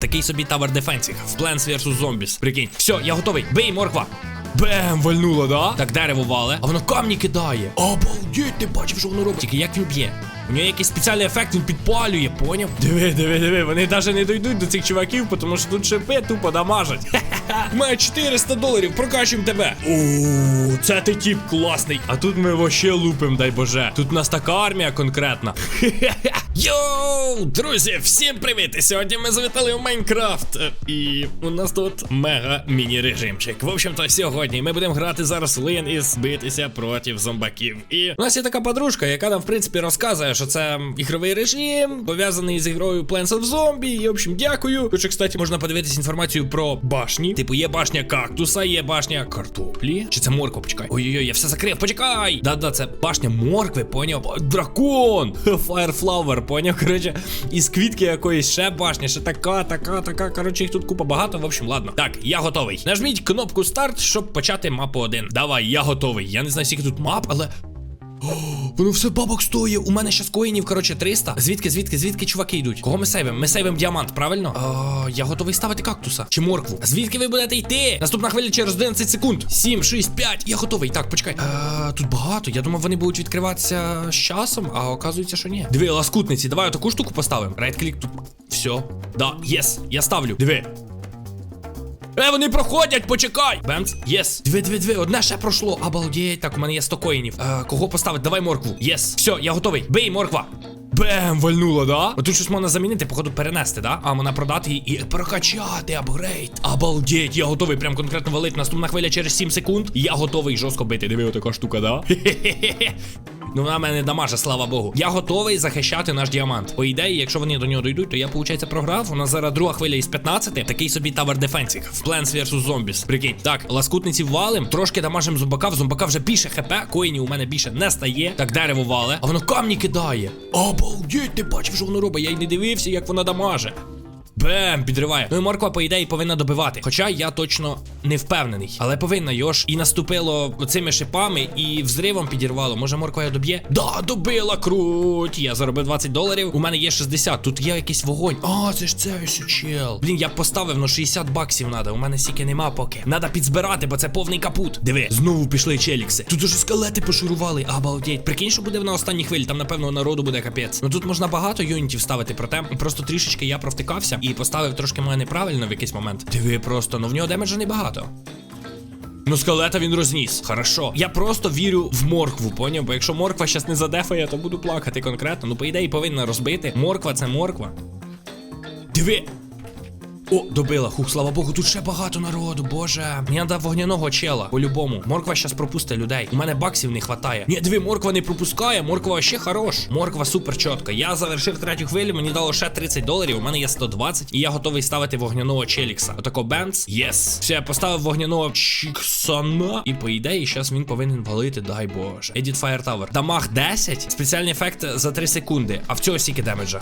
Такий собі тавер дефенсінг в Plants vs. Zombies. Прикинь. Все, я готовий. Бий, морква. Бем, вальнуло, да? Так дерево вале, а воно камні кидає. Обалдіть, ти бачив, що воно робить. Тільки як він б'є? У нього якийсь спеціальний ефект, він підпалює, поняв? Диви, диви, диви, вони навіть не дійдуть до цих чуваків, тому що тут шипи тупо дамажать. Має 400 доларів, прокачуємо тебе. О, це ти тіп класний. А тут ми вообще лупим, дай боже. Тут у нас така армія конкретна. Йоу, друзі, всім привіт! І Сьогодні ми завітали в Майнкрафт. І у нас тут мега міні-режимчик. В общем-то, сьогодні ми будемо грати зараз Лин і збитися проти зомбаків. І у нас є така подружка, яка нам, в принципі, розказує, що це ігровий режим, пов'язаний з ігрою Plants of Zombie. І, в общем, дякую. Тут, кстати, можна подивитись інформацію про башні. Типу, є башня кактуса, є башня картоплі. Чи це морква? Почекай. Ой-ой-ой, я все закрив, почекай! Да-да, це башня моркви, поняв? Дракон! Fireflower, поняв? Коротше, із квітки якоїсь ще башня, ще така, така, така. Коротше, їх тут купа багато. В общем, ладно. Так, я готовий. Нажміть кнопку старт, щоб почати мапу 1. Давай, я готовий. Я не знаю, скільки тут мап, але. Воно все бабок стоїть. У мене щас коїнів, коротше, 300. Звідки, звідки, звідки чуваки йдуть? Кого ми сейвимо? Ми сейвимо діамант, правильно? А, я готовий ставити кактуса. Чи моркву? Звідки ви будете йти? Наступна хвиля через 11 секунд. 7, 6, 5. Я готовий. Так, почекай. А, тут багато. Я думав, вони будуть відкриватися з часом, а оказується, що ні. Диви, ласкутниці, давай таку штуку поставимо. Райт-клік тут. Все. Да, єс. Я ставлю. Диви. Е, вони проходять, почекай! Бемц, єс. Дві, дві, дві, одне ще пройшло. Обалдеть. Так, у мене є 100 коїнів. Е, кого поставити? Давай моркву. Єс. Все, я готовий. Бий, морква. Бем, вальнуло, да? Отут щось можна замінити, походу перенести, да? А можна продати і, і прокачати апгрейд. Обалдеть, я готовий прям конкретно валити. Наступна хвиля через 7 секунд. Я готовий жорстко бити. Диви, отака штука, да? Хе-хе-хе. Ну, вона мене дамаже, слава Богу. Я готовий захищати наш діамант. По ідеї, якщо вони до нього дійдуть, то я, виходить, програв. У нас зараз друга хвиля із 15. Такий собі тавер дефенсінг в Plants vs. Zombies. Прикинь. Так, ласкутниці валим, трошки дамажим зомбака. В зомбака вже більше хп, коїнів у мене більше не стає. Так, дерево вале, а воно камні кидає. Обалдеть, ти бачив, що воно робить. Я й не дивився, як вона дамаже. Бем, підриває. Ну і морква, по ідеї, повинна добивати. Хоча я точно не впевнений. Але повинна його ж і наступило цими шипами, і взривом підірвало. Може, морква я доб'є? Да, добила, круть. Я заробив 20 доларів. У мене є 60. Тут є якийсь вогонь. А, це ж це чел. Блін, я поставив, ну 60 баксів надо. У мене стільки нема поки. Надо підзбирати, бо це повний капут. Диви, знову пішли челікси. Тут уже скелети пошурували. Обалдеть. Прикинь, що буде на останній хвилі. Там, напевно, народу буде капець. Ну тут можна багато юнітів ставити, проте просто трішечки я провтикався і поставив трошки мене неправильно в якийсь момент. Диви просто, ну в нього демеджа небагато. Ну, скелета він розніс. Хорошо. Я просто вірю в моркву, поняв? Бо якщо морква щас не задефає, то буду плакати конкретно. Ну, по ідеї, повинна розбити. Морква це морква. Диви. О, добила. Хух, слава Богу, тут ще багато народу, боже. Мені треба вогняного чела, по-любому. Морква щас пропустить людей. У мене баксів не хватає. Ні, диви, морква не пропускає, морква ще хорош. Морква супер чітка. Я завершив третю хвилю, мені дало ще 30 доларів, у мене є 120, і я готовий ставити вогняного челікса. Отако бенц. Єс. Все, я поставив вогняного чіксана. І по ідеї, зараз він повинен валити, дай боже. Edit Fire Tower. Дамаг 10, спеціальний ефект за 3 секунди. А в цього стільки демеджа.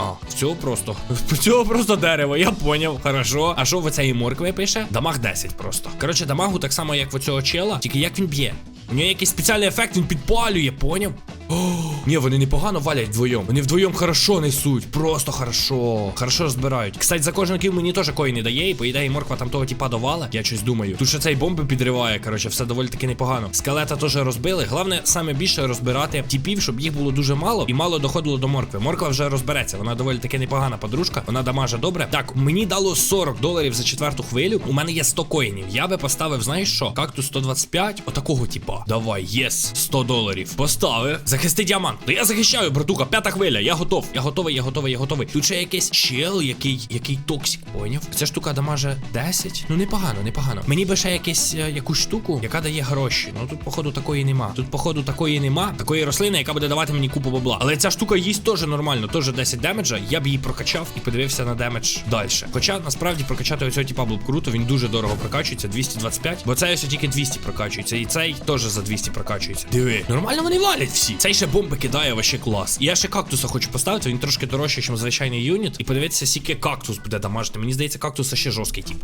А, цього просто. Цього просто дерево, я поняв. Хорошо. А що в оцеї моркви пише? Дамаг 10 просто. Коротше, дамагу так само, як в оцього чела, тільки як він б'є. У нього якийсь спеціальний ефект, він підпалює, поняв? Ні, вони непогано валять вдвоєм. Вони вдвоєм хорошо несуть. Просто хорошо. Хорошо збирають. Кстати, за кожен кіл мені теж коїни дає, і по ідеї морква там того типа давала. Я щось думаю. Тут ще цей бомби підриває. Коротше, все доволі таки непогано. Скелета теж розбили. Головне, саме більше розбирати типів, щоб їх було дуже мало і мало доходило до моркви. Морква вже розбереться. Вона доволі таки непогана подружка. Вона дамаже добре. Так, мені дало 40 доларів за четверту хвилю. У мене є 100 коїнів. Я би поставив, знаєш що? Кактус 125, отакого типа. Давай, єс, 100 доларів. Поставив. Захисти діамант. Ну я захищаю, братуха. П'ята хвиля. Я готов. Я готовий, я готовий, я готовий. Тут ще якийсь чел, який, який токсик, поняв? Ця штука дамаже 10. Ну непогано, непогано. Мені би ще якесь е, якусь штуку, яка дає гроші. Ну тут, походу, такої нема. Тут, походу, такої нема. Такої рослини, яка буде давати мені купу бабла. Але ця штука їсть теж нормально, теж 10 демеджа. Я б її прокачав і подивився на демедж далі. Хоча насправді прокачати оцього типа було б круто, він дуже дорого прокачується, 225. Бо цей ось тільки 200 прокачується. І цей теж за 200 прокачується. Диви, нормально вони валять всі. Цей ще бомби кидає вообще клас. Я ще кактуса хочу поставити, він трошки дорожчий, ніж звичайний юніт. І подивитися, скільки кактус буде дамажити. Мені здається, кактуса ще жорсткий тип.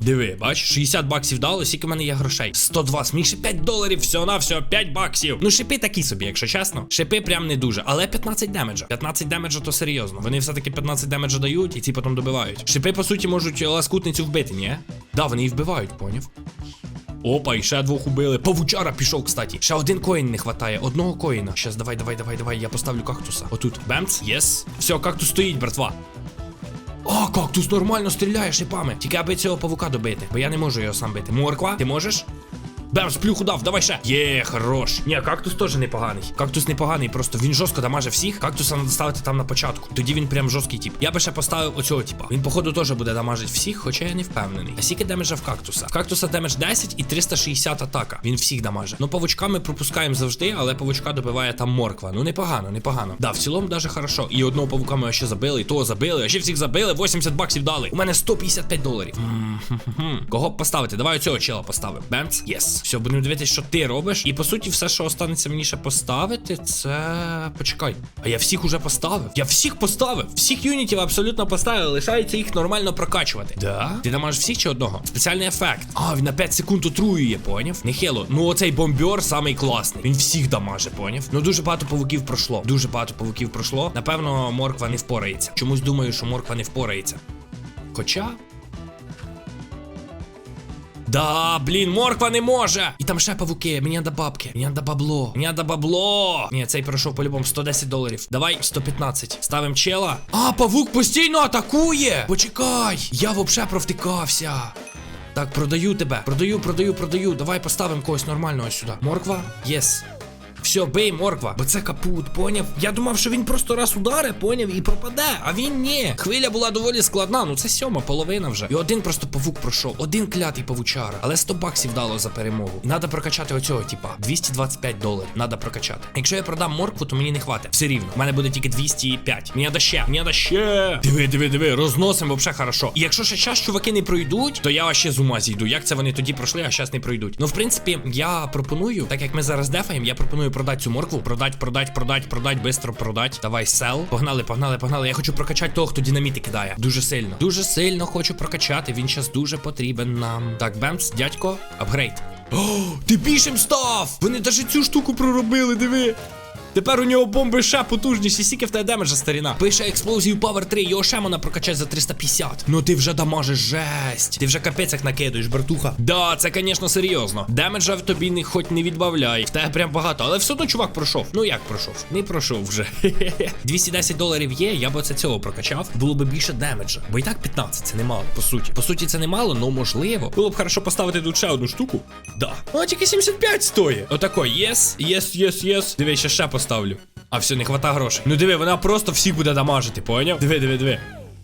Диви, бач, 60 баксів дало, скільки в мене є грошей. 120, мені ще 5 доларів, всього на всього 5 баксів. Ну, шипи такі собі, якщо чесно. Шипи прям не дуже, але 15 демеджа. 15 демеджа то серйозно. Вони все-таки 15 демеджа дають і ці потім добивають. Шипи, по суті, можуть ласкутницю вбити, ні? Да, вони її вбивають, поняв? Опа, і ще двох убили. Павучара пішов, кстати. Ще один коін не хватає. Одного коїна. Щас, давай, давай, давай, давай. Я поставлю кактуса. Отут. Бемц. Єс. Все, кактус стоїть, братва. О, кактус нормально стріляє шипами. Тільки аби цього павука добити, бо я не можу його сам бити. Морква, ти можеш? Бемс, плюху дав, давай ще. Є, хорош. Ні, кактус теж непоганий. Кактус непоганий, просто він жорстко дамаже всіх. Кактуса треба ставити там на початку. Тоді він прям жорсткий тип. Я би ще поставив оцього типа. Він, походу, теж буде дамажити всіх, хоча я не впевнений. А скільки демеджа в кактуса? В кактуса демедж 10 і 360 атака. Він всіх дамаже. Ну, павучка ми пропускаємо завжди, але павучка добиває там морква. Ну непогано, непогано. Да, в цілому даже хорошо. І одного павука ми ще забили, і того забили, а ще всіх забили, 80 баксів дали. У мене 155 доларів. М-м-м. Кого б поставити? Давай оцього чела поставимо. Бемц. Єс. Все, будемо дивитися, що ти робиш. І по суті, все, що останеться мені ще поставити, це. Почекай. А я всіх уже поставив. Я всіх поставив. Всіх юнітів абсолютно поставив. Лишається їх нормально прокачувати. Да? Ти дамажиш всіх чи одного? Спеціальний ефект. А, він на 5 секунд отруює, поняв? Нехило. Ну оцей бомбьор самий класний. Він всіх дамаже, поняв? Ну дуже багато павуків пройшло. Дуже багато павуків пройшло. Напевно, морква не впорається. Чомусь думаю, що морква не впорається. Хоча. Да, блін, морква не може. І там ще павуки. Мені надо бабки. Мені надо бабло. Мені надо бабло. Ні, цей пройшов по-любому 110 доларів. Давай 115. Ставим чела. А, павук постійно атакує. Почекай. Я вообще провтикався. Так, продаю тебе. Продаю, продаю, продаю. Давай поставимо когось нормального сюди. Морква? Єс. Все, бей, морква, бо це капут, поняв? Я думав, що він просто раз ударе, поняв, і пропаде. А він ні. Хвиля була доволі складна. Ну це сьома половина вже. І один просто павук пройшов, один клятий павучара. Але 100 баксів дало за перемогу. Надо прокачати оцього, типа. 225 доларів. Надо прокачати. Якщо я продам моркву, то мені не хватить. Все рівно. У мене буде тільки 205. Мені надо ще, мені ще. Диви, диви, диви, розносимо вообще хорошо. І якщо ще час чуваки не пройдуть, то я ще з ума зійду. Як це вони тоді пройшли, а зараз не пройдуть? Ну, в принципі, я пропоную, так як ми зараз дефаємо, я пропоную продати цю моркву. Продать, продать, продать, продать, бистро продать. Давай сел. Погнали, погнали, погнали. Я хочу прокачати того, хто динаміти кидає. Дуже сильно. Дуже сильно хочу прокачати. Він зараз дуже потрібен нам. Так, Бемс, дядько, апгрейд. О, ти більшим став! Вони навіть цю штуку проробили, диви. Тепер у нього бомби ще потужніші, скільки в тебе демеджа, старіна. Пише експлозію Power 3, його ще можна прокачати за 350. Ну ти вже дамажиш жесть. Ти вже капець накидуєш, братуха. Да, це, звісно, серйозно. Демеджа в тобі не хоч не відбавляй. В тебе прям багато, але все одно чувак пройшов. Ну як пройшов? Не пройшов вже. 210 доларів є, я б оце цього прокачав. Було б більше демеджа. Бо і так 15, це немало, по суті. По суті, це немало, але можливо. Було б хорошо поставити тут ще одну штуку. Да. Ну, тільки 75 стоїть. Отако, єс, єс, єс, єс. Диви, ще ще поставлю. А все, не хвата грошей. Ну диви, вона просто всіх буде дамажити, поняв? Диви, диви, диви.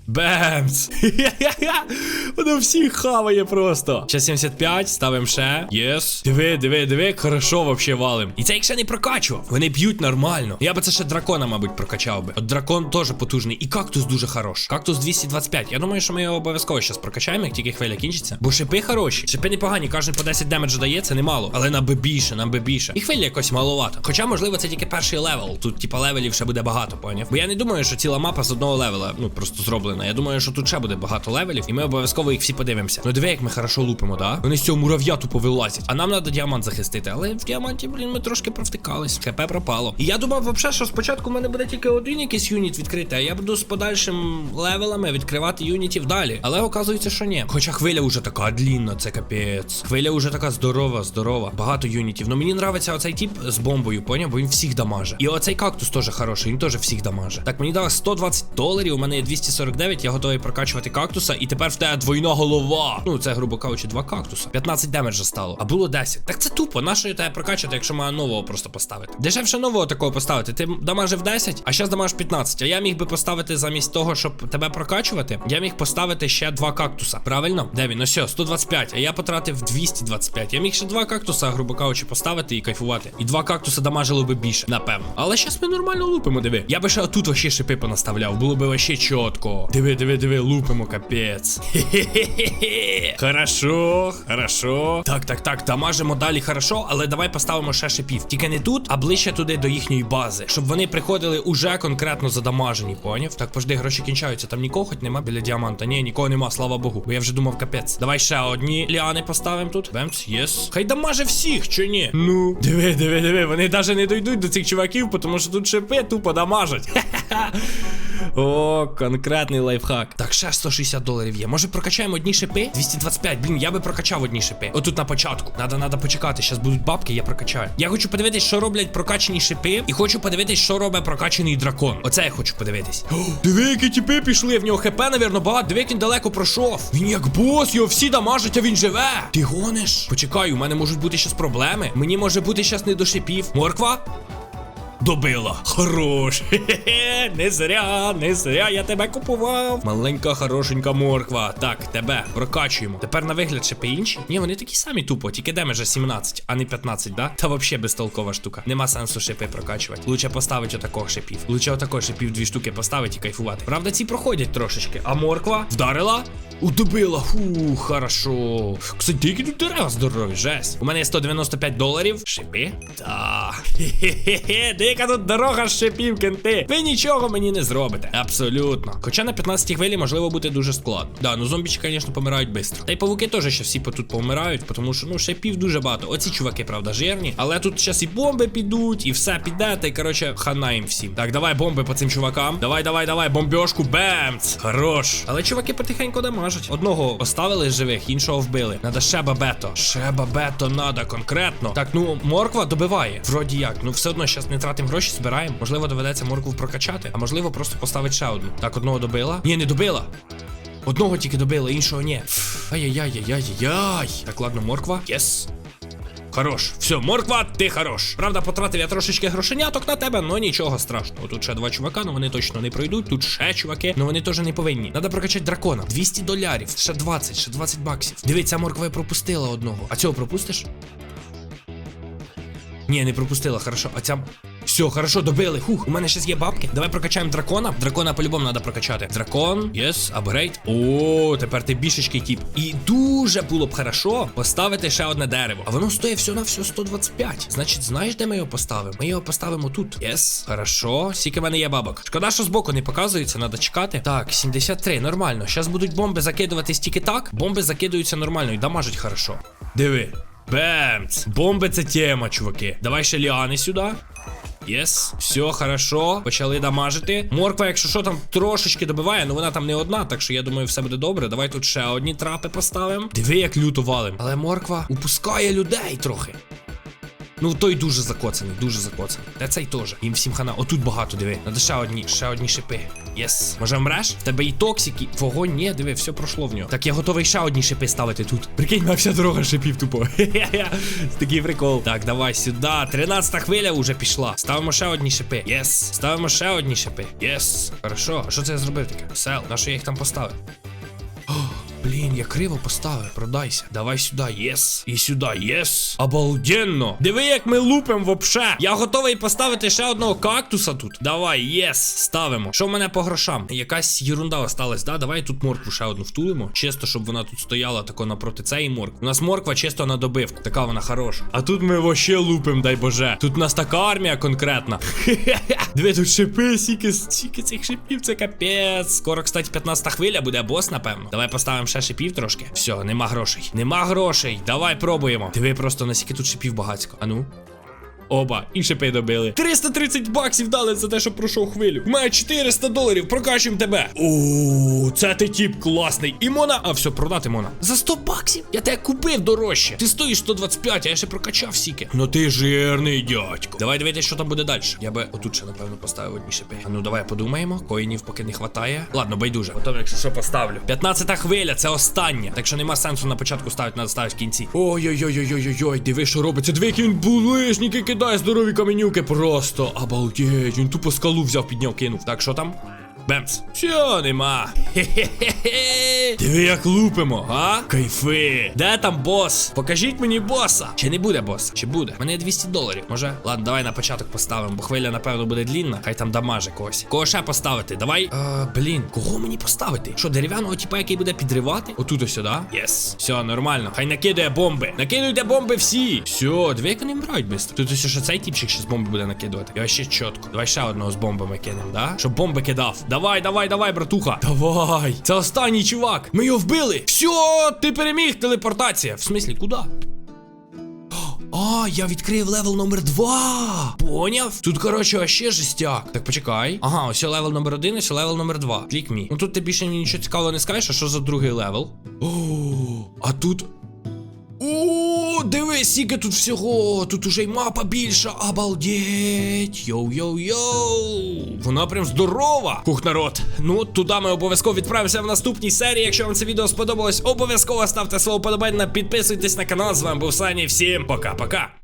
Бемс! Воно всіх хаває просто. Ще 75, ставимо ще. Єс. Диви, диви, диви, хорошо вообще валим. І це їх ще не прокачував. Вони б'ють нормально. Я би це ще дракона, мабуть, прокачав би. От дракон теж потужний. І кактус дуже хорош. Кактус 225. Я думаю, що ми його обов'язково зараз прокачаємо, як тільки хвиля кінчиться. Бо шипи хороші. Шипи непогані, кожен по 10 демеджа дає, це немало. Але нам би більше, нам би більше. І хвиля якось маловато. Хоча, можливо, це тільки перший левел. Тут, типа, левелів ще буде багато, поняв? Бо я не думаю, що ціла мапа з одного левела, ну просто зроблена. Я думаю, що тут ще буде багато левелів, і ми обов'язково їх всі подивимося. Ну диви, як ми хорошо лупимо, да? Вони з цього мурав'я тупо вилазять. А нам треба діамант захистити. Але в діаманті, блін, ми трошки провтикались. ХП пропало. І я думав, взагалі, що спочатку в мене буде тільки один якийсь юніт відкритий, а я буду з подальшим левелами відкривати юнітів далі. Але оказується, що ні. Хоча хвиля вже така длінна, це капець. Хвиля вже така здорова, здорова. Багато юнітів. Ну мені нравиться оцей тип з бомбою, поняв? Бо він всіх дамаже. І оцей кактус теж хороший, він теж всіх дамаже. Так, мені дали 120 доларів, у мене є 249, я готовий прокачувати кактуса, і тепер в тебе двойна голова. Ну, це, грубо кажучи, два кактуса. 15 демеджа стало. А було 10. Так це тупо. Нащо я тебе прокачувати, якщо маю нового просто поставити? Дешевше нового такого поставити. Ти дамажив 10, а зараз дамаж 15. А я міг би поставити замість того, щоб тебе прокачувати, я міг поставити ще два кактуса. Правильно? Де він? Ну все, 125. А я потратив 225. Я міг ще два кактуса, грубо кажучи, поставити і кайфувати. І два кактуса дамажило би більше, напевно. Але зараз ми нормально лупимо, диви. Я би ще отут вообще шипи понаставляв. Було би вообще чітко. Диви, диви, диви, лупимо, капець. Хорошо, хорошо. Так, так, так, дамажимо далі хорошо, але давай поставимо ще шипів. Тільки не тут, а ближче туди до їхньої бази. Щоб вони приходили уже конкретно задамажені, поняв? Так, пожди, гроші кінчаються. Там нікого хоч нема біля діаманта. Ні, нікого нема, слава Богу. Бо я вже думав, капець. Давай ще одні ліани поставимо тут. Бемц, єс. Хай дамаже всіх, чи ні? Ну. Диви, диви, диви. Вони навіть не дойдуть до цих чуваків, тому що тут шипи тупо дамажать. Ха-ха-ха. О, конкретний лайфхак. Так, ще 160 доларів є. Може прокачаємо одні шипи? 225. Блін, я би прокачав одні шипи. Отут на початку. Надо, надо почекати. Зараз будуть бабки, я прокачаю. Я хочу подивитись, що роблять прокачані шипи, і хочу подивитись, що робить прокачаний дракон. Оце я хочу подивитись. О, диви, які тіпи пішли. В нього хп, навірно, багато. Диви, він далеко пройшов. Він як бос, його всі дамажать, а він живе. Ти гониш? Почекай, у мене можуть бути щас проблеми. Мені може бути щас не до шипів. Морква? Добила. Хорош. Хе-хе-хе. Не зря, не зря я тебе купував. Маленька хорошенька морква. Так, тебе прокачуємо. Тепер на вигляд шипи інші. Ні, вони такі самі тупо, тільки демеджа 17, а не 15, да? Та вообще безтолкова штука. Нема сенсу шипи прокачувати. Лучше поставити отакого шипів. Лучше отакого шипів дві штуки поставити і кайфувати. Правда, ці проходять трошечки. А морква вдарила? Удобила. Фу, хорошо. Кстати, які тут дерева здорові, жесть. У мене є 195 доларів. Шипи? Та. Хе-хе-хе. Дика тут дорога шипів, кенти. Ви нічого мені не зробите. Абсолютно. Хоча на 15-й хвилі можливо бути дуже складно. Да, ну зомбічі, звісно, помирають швидко. Та й павуки теж ще всі тут помирають, тому що ну шипів дуже багато. Оці чуваки, правда, жирні. Але тут зараз і бомби підуть, і все піде. Та й коротше, хана їм всім. Так, давай бомби по цим чувакам. Давай, давай, давай, бомбьошку, бемц. Хорош. Але чуваки потихеньку дамажать. Одного оставили живих, іншого вбили. Надо ще бабето. Ще бабето надо конкретно. Так, ну морква добиває. Вроді як. Ну все одно зараз не тратимо гроші, збираємо. Можливо, доведеться моркву прокачати, а можливо, просто поставити ще одну. Так, одного добила. Ні, не добила. Одного тільки добила, іншого ні. Ай-яй-яй-яй-яй. Так, ладно, морква. Єс. Хорош. Все, морква, ти хорош. Правда, потратив я трошечки грошеняток на тебе, но нічого страшного. Тут ще два чувака, ну вони точно не пройдуть. Тут ще чуваки, ну вони теж не повинні. Надо прокачати дракона. 200 долярів, ще 20, ще 20 баксів. Дивіться, морква я пропустила одного. А цього пропустиш? Ні, не пропустила, хорошо. А ця. Все, хорошо, добили. Хух, у мене ще є бабки. Давай прокачаємо дракона. Дракона по-любому треба прокачати. Дракон, єс, апгрейд. О, тепер ти бішечкий тип. І дуже було б хорошо поставити ще одне дерево. А воно стоїть все на все 125. Значить, знаєш, де ми його поставимо? Ми його поставимо тут. Єс, хорошо. Скільки в мене є бабок. Шкода, що збоку не показується, треба чекати. Так, 73, нормально. Зараз будуть бомби закидуватись тільки так. Бомби закидуються нормально і дамажить хорошо. Диви. Бемц! Бомби це тема, чуваки. Давай ще ліани сюди. Єс, все хорошо, почали дамажити. Морква, якщо що там трошечки добиває, але вона там не одна, так що я думаю, все буде добре. Давай тут ще одні трапи поставимо. Диви, як люто валим. Але морква упускає людей трохи. Ну, той дуже закоцаний, дуже закоцаний. Та цей теж. Їм всім хана. Отут багато, диви. Надо ще одні, ще одні шипи. Єс. Може вмреш? В тебе і токсики. Вогонь, ні, диви, все пройшло в нього. Так я готовий ще одні шипи ставити тут. Прикинь, на вся дорога шипів тупо. Хе-хе-хе. Такий прикол. Так, давай сюди. 13 хвиля вже пішла. Ставимо ще одні шипи. Єс. Ставимо ще одні шипи. Єс. Хорошо. А що це я зробив таке? Сел. На що я їх там поставив? Блін, я криво поставив, продайся. Давай сюди, єс. І сюди, єс. Обалденно. Диви, як ми лупим вообще. Я готовий поставити ще одного кактуса тут. Давай, єс. Ставимо. Що в мене по грошам? Якась ерунда осталась, да? Давай тут моркву ще одну втулимо. Чисто, щоб вона тут стояла тако напроти цієї моркви. У нас морква чисто на добивку. Така вона хороша. А тут ми вообще лупим, дай боже. Тут у нас така армія конкретна. Диви, тут шипи, сіки, сіки цих шипів, це капець. Скоро, кстати, 15 хвиля буде бос, напевно. Давай поставимо ще шипів трошки. Все, нема грошей. Нема грошей. Давай пробуємо. Диви просто наскільки тут шипів багатько. А ну. Оба, і шипи добили. 330 баксів дали за те, що пройшов хвилю. Має 400 доларів, прокачуємо тебе. О, це ти тіп класний. І Мона. А все, продати Мона. За 100 баксів? Я тебе купив дорожче. Ти стоїш 125, а я ще прокачав сіки. Ну ти жирний дядько. Давай дивитися, що там буде далі. Я би отут ще, напевно, поставив одні шипи. А ну давай подумаємо. Коїнів поки не хватає. Ладно, байдуже. Потім, якщо що поставлю. 15 хвиля, це остання. Так що нема сенсу на початку ставити, треба ставити в кінці. Ой-ой-ой-ой-ой-ой, диви, що робиться. Диви, які він булишники кидає здорові каменюки. Просто обалдеть. Він тупо скалу взяв, підняв, кинув. Так, що там? Бемс. Все, нема. Хе-хе-хе. Диви, як лупимо, а? Кайфи. Де там бос? Покажіть мені боса. Чи не буде бос? Чи буде? Мене 200 доларів. Може? Ладно, давай на початок поставимо, бо хвиля, напевно, буде длінна. Хай там дамаже когось. Кого ще поставити? Давай. Е, блін, кого мені поставити? Що, дерев'яного типа, який буде підривати? Отут ось сюди. Єс. Все, нормально. Хай накидає бомби. Накидуйте бомби всі. Все, диви, як вони вмирають швидко. Тут ось ще цей типчик ще з бомби буде накидувати. Ось ще чітко. Давай ще одного з бомбами кинемо, да? Щоб бомби кидав. Давай, давай, давай, братуха. Давай. Це останній чувак. Ми його вбили. Все, ти переміг. Телепортація. В смислі, куди? А, я відкрив левел номер 2. Поняв? Тут, коротше, ще жестяк. Так, почекай. Ага, ось левел номер 1, ось левел номер 2. Клік мі. Ну тут ти більше мені нічого цікавого не скажеш, а що за другий левел? О, а тут. О, дивись, скільки тут всього. Тут уже й мапа більша. Обалдеть. Йоу-йоу-йоу. Вона прям здорова. Хух, народ. Ну, туди ми обов'язково відправимося в наступній серії. Якщо вам це відео сподобалось, обов'язково ставте слово подобання, підписуйтесь на канал. З вами був Сані. Всім пока-пока.